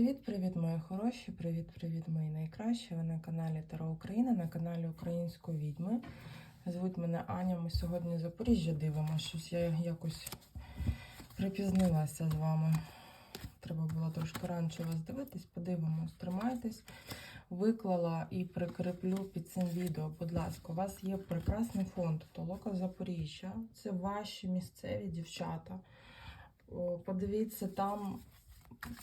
Привіт-привіт, мої хороші! Привіт-привіт, мої найкращі! Ви на каналі Таро Україна, на каналі Української відьми. Звуть мене Аня. Ми сьогодні Запоріжжя дивимося. Щось я якось припізнилася з вами. Треба було трошки раніше вас дивитись, подивимось, тримайтесь. Виклала і прикріплю під цим відео. Будь ласка, у вас є прекрасний фонд Толока Запоріжжя. Це ваші місцеві дівчата. Подивіться, там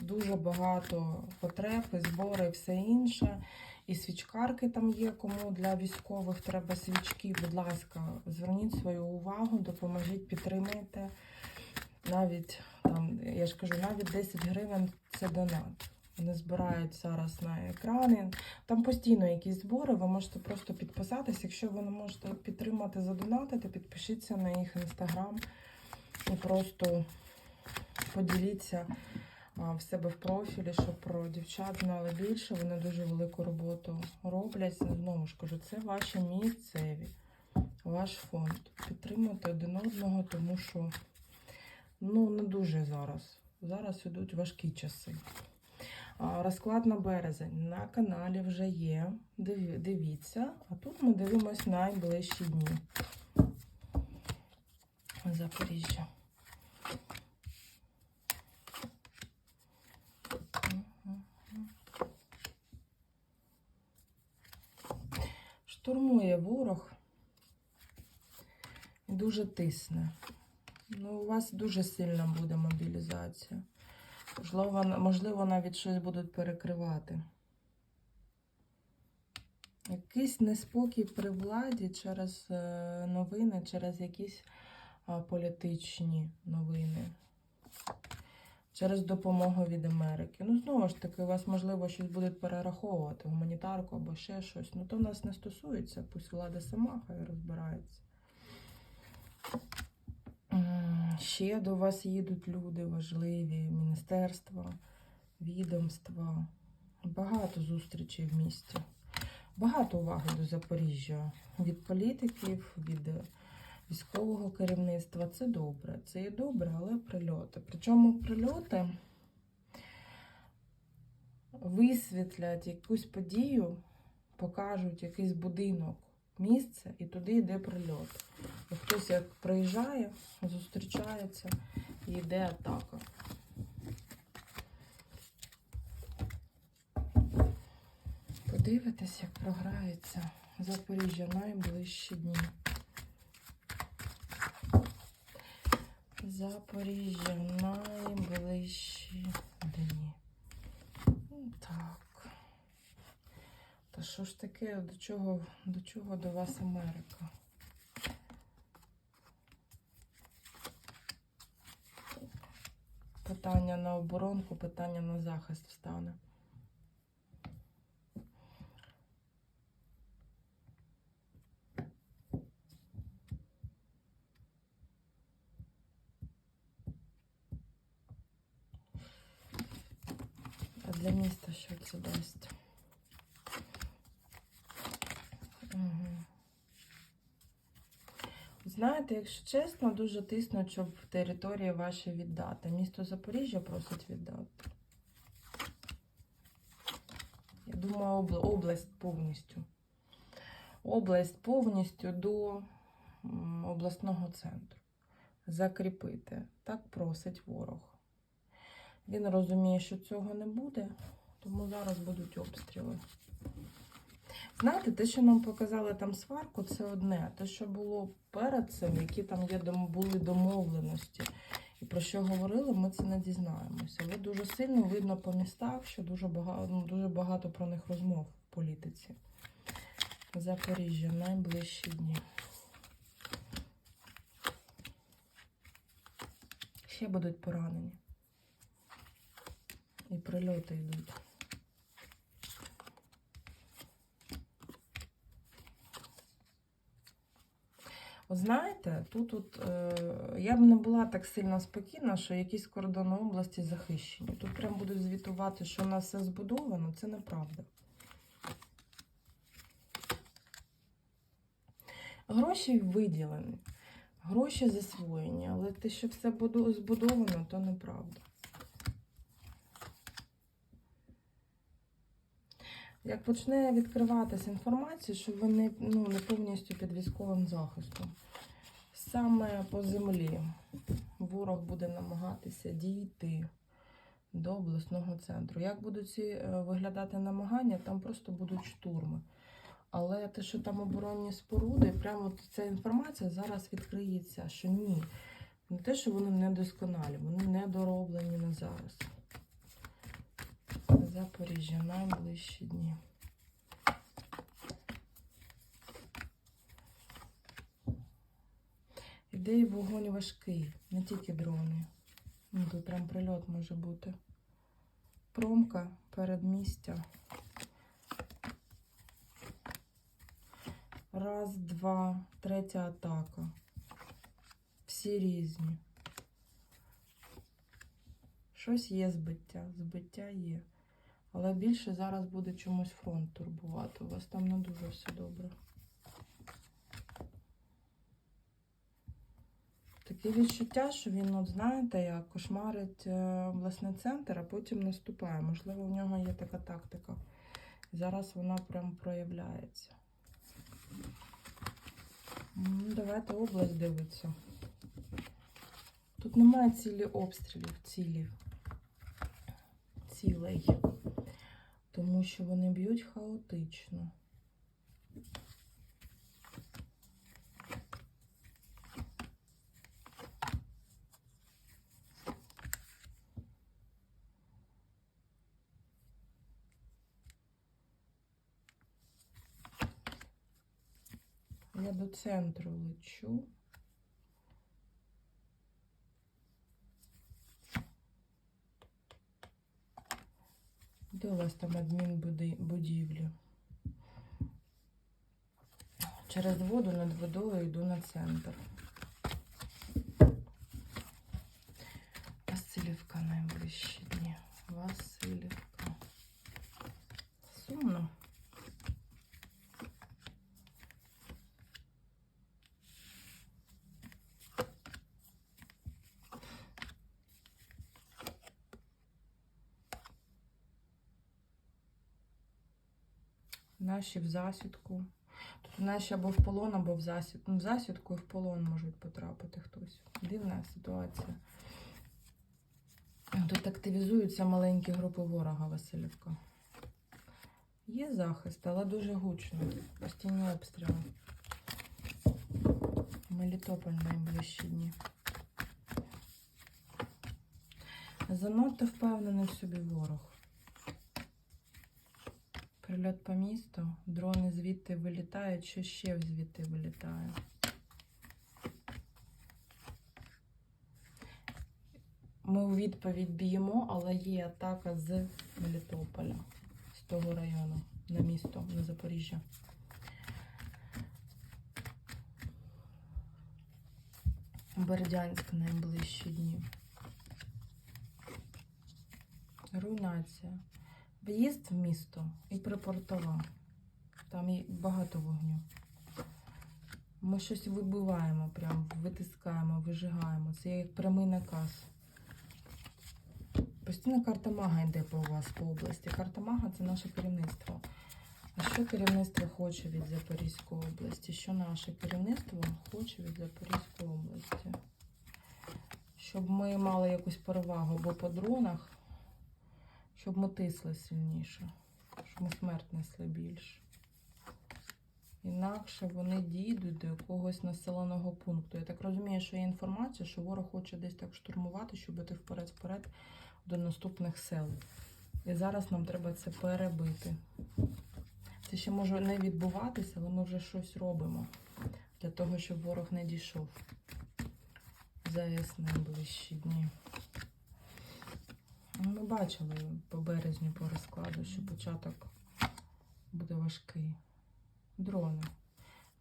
дуже багато потреб, збори і все інше. І свічкарки там є, кому для військових треба свічки. Будь ласка, зверніть свою увагу, допоможіть, підтримайте. Навіть там, я ж кажу, навіть 10 гривень це донат. Вони збирають зараз на екрани. Там постійно якісь збори, ви можете просто підписатись. Якщо ви не можете підтримати, задонатити, підпишіться на їх інстаграм і просто поділіться в себе в профілі, щоб про дівчат знали більше. Вони дуже велику роботу роблять. Знову ж кажу, це ваші місцеві, ваш фонд. Підтримуйте один одного, тому що ну, не дуже зараз. Зараз ідуть важкі часи. Розклад на березень на каналі вже є. Дивіться, а тут ми дивимось найближчі дні. Запоріжжя. Штурмує ворог і дуже тисне. Ну, у вас дуже сильна буде мобілізація. Можливо, можливо, навіть щось будуть перекривати. Якийсь неспокій при владі через е, новини, через якісь політичні новини, через допомогу від Америки. Ну, знову ж таки, у вас, можливо, щось будуть перераховувати, гуманітарку або ще щось. Ну, то нас не стосується, пусть влада сама хай розбирається. Ще до вас їдуть люди важливі, міністерства, відомства. Багато зустрічей в місті. Багато уваги до Запоріжжя від політиків, від військового керівництва. Це добре. Це є добре, але прильоти. Причому прильоти висвітлять якусь подію, покажуть якийсь будинок, місце, і туди йде прильот. І хтось як приїжджає, зустрічається і йде атака. Подивитись, як програється Запоріжжя найближчі дні. Запоріжжя найближчі дні. Так. Та що ж таке, до чого, до чого до вас Америка? Питання на оборонку, питання на захист встане. Для міста що це дасть? Угу. Знаєте, якщо чесно, дуже тиснуть, щоб території ваші віддати. Місто Запоріжжя просить віддати. Я думаю, обла- область повністю. Область повністю до обласного центру. Закріпити. Так просить ворог. Він розуміє, що цього не буде, тому зараз будуть обстріли. Знаєте, те, що нам показали там сварку, це одне. Те, що було перед цим, які там є були домовленості, і про що говорили, ми це не дізнаємося. Але дуже сильно видно по містах, що дуже багато, ну, дуже багато про них розмов в політиці. Запоріжжя найближчі дні. Ще будуть поранені. І прильоти йдуть. От знаєте, тут от, е, я б не була так сильно спокійна, що якісь кордони області захищені. Тут прям будуть звітувати, що у нас все збудовано, це неправда. Гроші виділені, гроші засвоєні, але те, що все збудовано, то неправда. Як почне відкриватися інформація, що ви не, ну, не повністю під військовим захистом. Саме по землі ворог буде намагатися дійти до обласного центру. Як будуть ці е, виглядати намагання, там просто будуть штурми. Але те, що там оборонні споруди, прямо ця інформація зараз відкриється, що ні. Не те, що вони недосконалі, вони недороблені на зараз. Запоріжжя найближчі дні. Іде вогонь важкий, не тільки дрони. Ну, тут прям прильот може бути. Промка, передмістя. Раз, два, третя атака. Всі різні. Щось є збиття, збиття є. Але більше зараз буде чомусь фронт турбувати. У вас там не дуже все добре. Таке відчуття, що він, от знаєте, як кошмарить е, обласний центр, а потім наступає. Можливо, в нього є така тактика. Зараз вона прям проявляється. Ну, давайте область дивитися. Тут немає цілі обстрілів, цілі. Цілей. Тому що вони б'ють хаотично. Я до центру лечу. У вас там адмінбудівлі? Через воду над водою йду на центр. Васильівка найближчі дні. Васильівка. Сумно. Наші в засідку. Тут наші або в полон, або в засідку. Ну, в засідку і в полон можуть потрапити хтось. Дивна ситуація. Тут активізуються маленькі групи ворога Васильівка. Є захист, але дуже гучно. Постійні обстріли. Мелітополь найближчі дні. Занадто впевнений в собі ворог. Прильот по місту, дрони звідти вилітають, що ще звідти вилітає. Ми у відповідь б'ємо, але є атака з Мелітополя, з того району, на місто, на Запоріжжя. Бердянськ найближчі дні. Руйнація. В'їзд в місто і припортова. Там є багато вогню. Ми щось вибиваємо, прям витискаємо, вижигаємо. Це як прямий наказ. Постійно карта мага йде по вас по області. Карта мага це наше керівництво. А що керівництво хоче від Запорізької області? Що наше керівництво хоче від Запорізької області? Щоб ми мали якусь перевагу або по дронах, щоб ми тисли сильніше, щоб ми смерть несли більше. Інакше вони дійдуть до якогось населеного пункту. Я так розумію, що є інформація, що ворог хоче десь так штурмувати, щоб іти вперед-вперед до наступних сел. І зараз нам треба це перебити. Це ще може не відбуватися, але ми вже щось робимо для того, щоб ворог не дійшов. ЗАЕС найближчі дні. Ну, Ми бачили по березню по розкладу, що початок буде важкий. Дрони.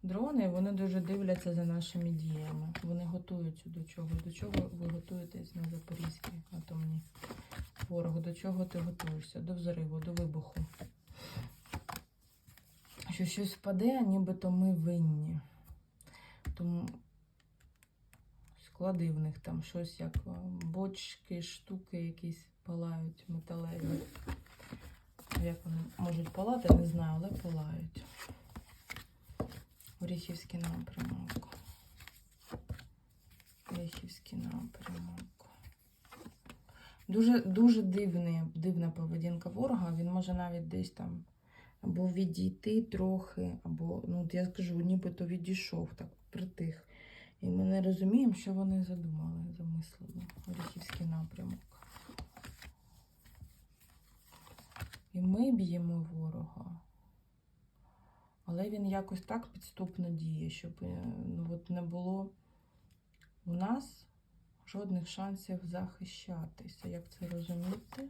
Дрони вони дуже дивляться за нашими діями. Вони готуються до чого. До чого ви готуєтесь на Запорізькій атомній ворогу? До чого ти готуєшся? До взриву, до вибуху. Що щось впаде, нібито ми винні. Тому склади в них там щось як е, бочки, штуки якісь палають металеві. Як вони можуть палати, не знаю, але палають. Оріхівський напрямок. Оріхівський напрямок. Дуже, дуже дивний, дивна поведінка ворога. Він може навіть десь там або відійти трохи, або, ну, я скажу, нібито відійшов так, притих. І ми не розуміємо, що вони задумали, замислили. Оріхівський напрямок. І ми б'ємо ворога. Але він якось так підступно діє, щоб е, ну, от не було у нас жодних шансів захищатися. Як це розуміти?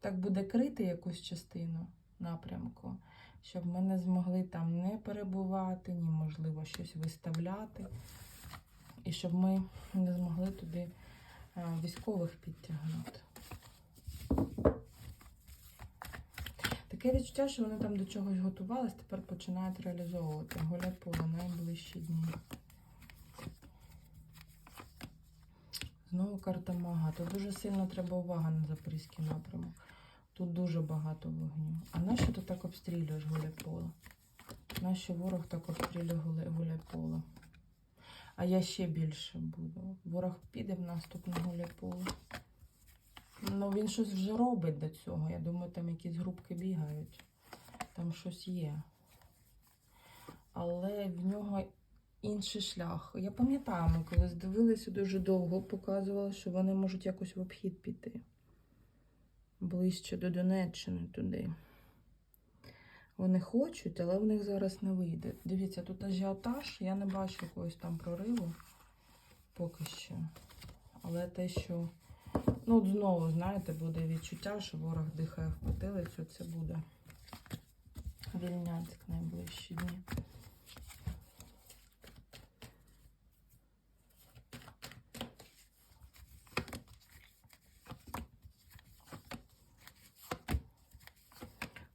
Так буде крити якусь частину напрямку, щоб ми не змогли там не перебувати, ні, можливо, щось виставляти. І щоб ми не змогли туди е, військових підтягнути. Таке відчуття, що вони там до чогось готувались, тепер починають реалізовувати. Гулять поле найближчі дні. Знову карта мага. Тут дуже сильно треба увага на запорізький напрямок. Тут дуже багато вогню. А нащо ти так обстрілюєш гуляй-поле? Нащо ворог так обстрілює гуля- гуляй-поле? А я ще більше буду. Ворог піде в наступ на гуляй-поле. Ну, він щось вже робить до цього. Я думаю, там якісь групки бігають. Там щось є. Але в нього інший шлях. Я пам'ятаю, ми коли здивилися дуже довго, показували, що вони можуть якось в обхід піти. Ближче до Донеччини туди. Вони хочуть, але в них зараз не вийде. Дивіться, тут ажіотаж, я не бачу якогось там прориву поки що. Але те, що Ну, знову, знаєте, буде відчуття, що ворог дихає в потилицю, це буде Вільнянськ найближчі дні.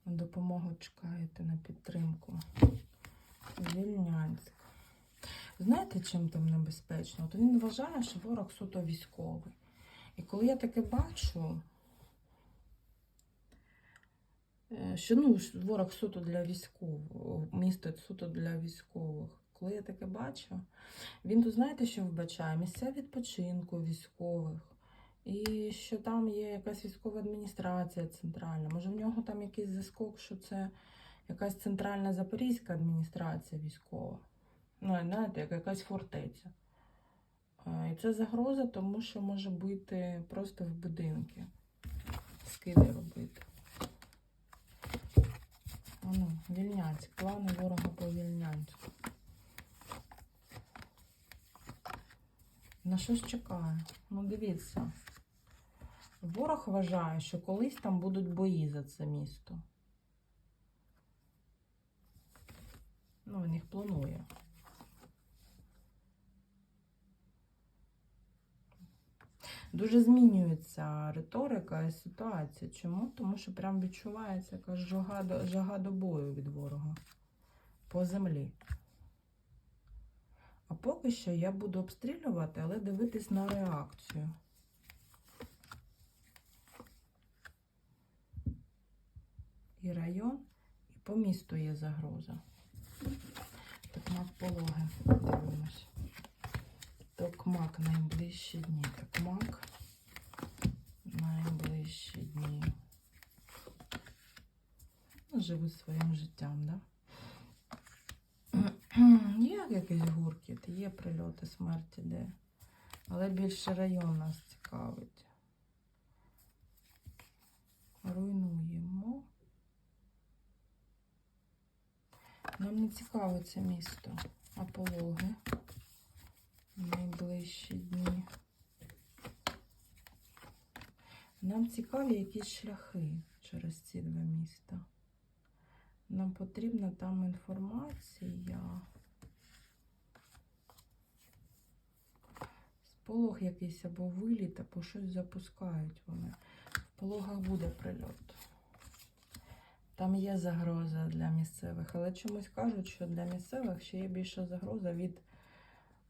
Допомогу чекаєте на підтримку. Вільнянськ. Знаєте, чим там небезпечно? От він вважає, що ворог суто військовий. І коли я таке бачу, е, що ну, ворог суто для військових, місто суто для військових. Коли я таке бачу, він тут знаєте, що вбачає? Місця відпочинку військових. І що там є якась військова адміністрація центральна. Може, в нього там якийсь заскок, що це якась центральна запорізька адміністрація військова. Ну, знаєте, як якась фортеця. І це загроза, тому що може бути просто в будинки. Скиди робити. А ну, Вільнянськ. Плани ворога по Вільнянську. На щось чекає. Ну, дивіться. Ворог вважає, що колись там будуть бої за це місто. Ну, він їх планує. Дуже змінюється риторика і ситуація. Чому? Тому що прям відчувається якась жага до, жага до бою від ворога по землі. А поки що я буду обстрілювати, але дивитись на реакцію. І район, і по місту є загроза. Токмак пологи. Дивимось. Токмак найближчі дні. Токмак найближчі дні. Ну, живу своїм життям, да? Є якийсь гуркіт, є прильоти смерті, де. Але більше район нас цікавить. Не цікаво це місто, а пологи. Найближчі дні. Нам цікаві якісь шляхи через ці два міста. Нам потрібна там інформація. Сполох якийсь або виліт, або щось запускають вони. В пологах буде прильот. Там є загроза для місцевих, але чомусь кажуть, що для місцевих ще є більша загроза від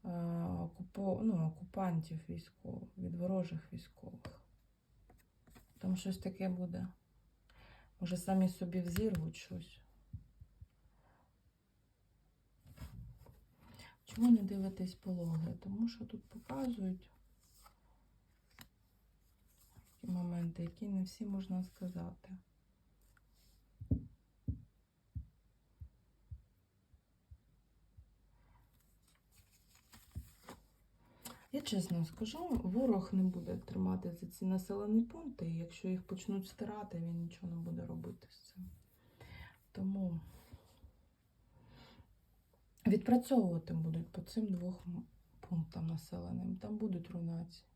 е, окупо, ну, окупантів військових, від ворожих військових. Там щось таке буде. Може, самі собі взірвуть щось. Чому не дивитесь пологи? Тому що тут показують такі моменти, які не всі можна сказати. Чесно скажу, ворог не буде тримати за ці населені пункти, і якщо їх почнуть стирати, він нічого не буде робити з цим. Тому відпрацьовувати будуть по цим двох пунктам населеним. Там будуть руйнації.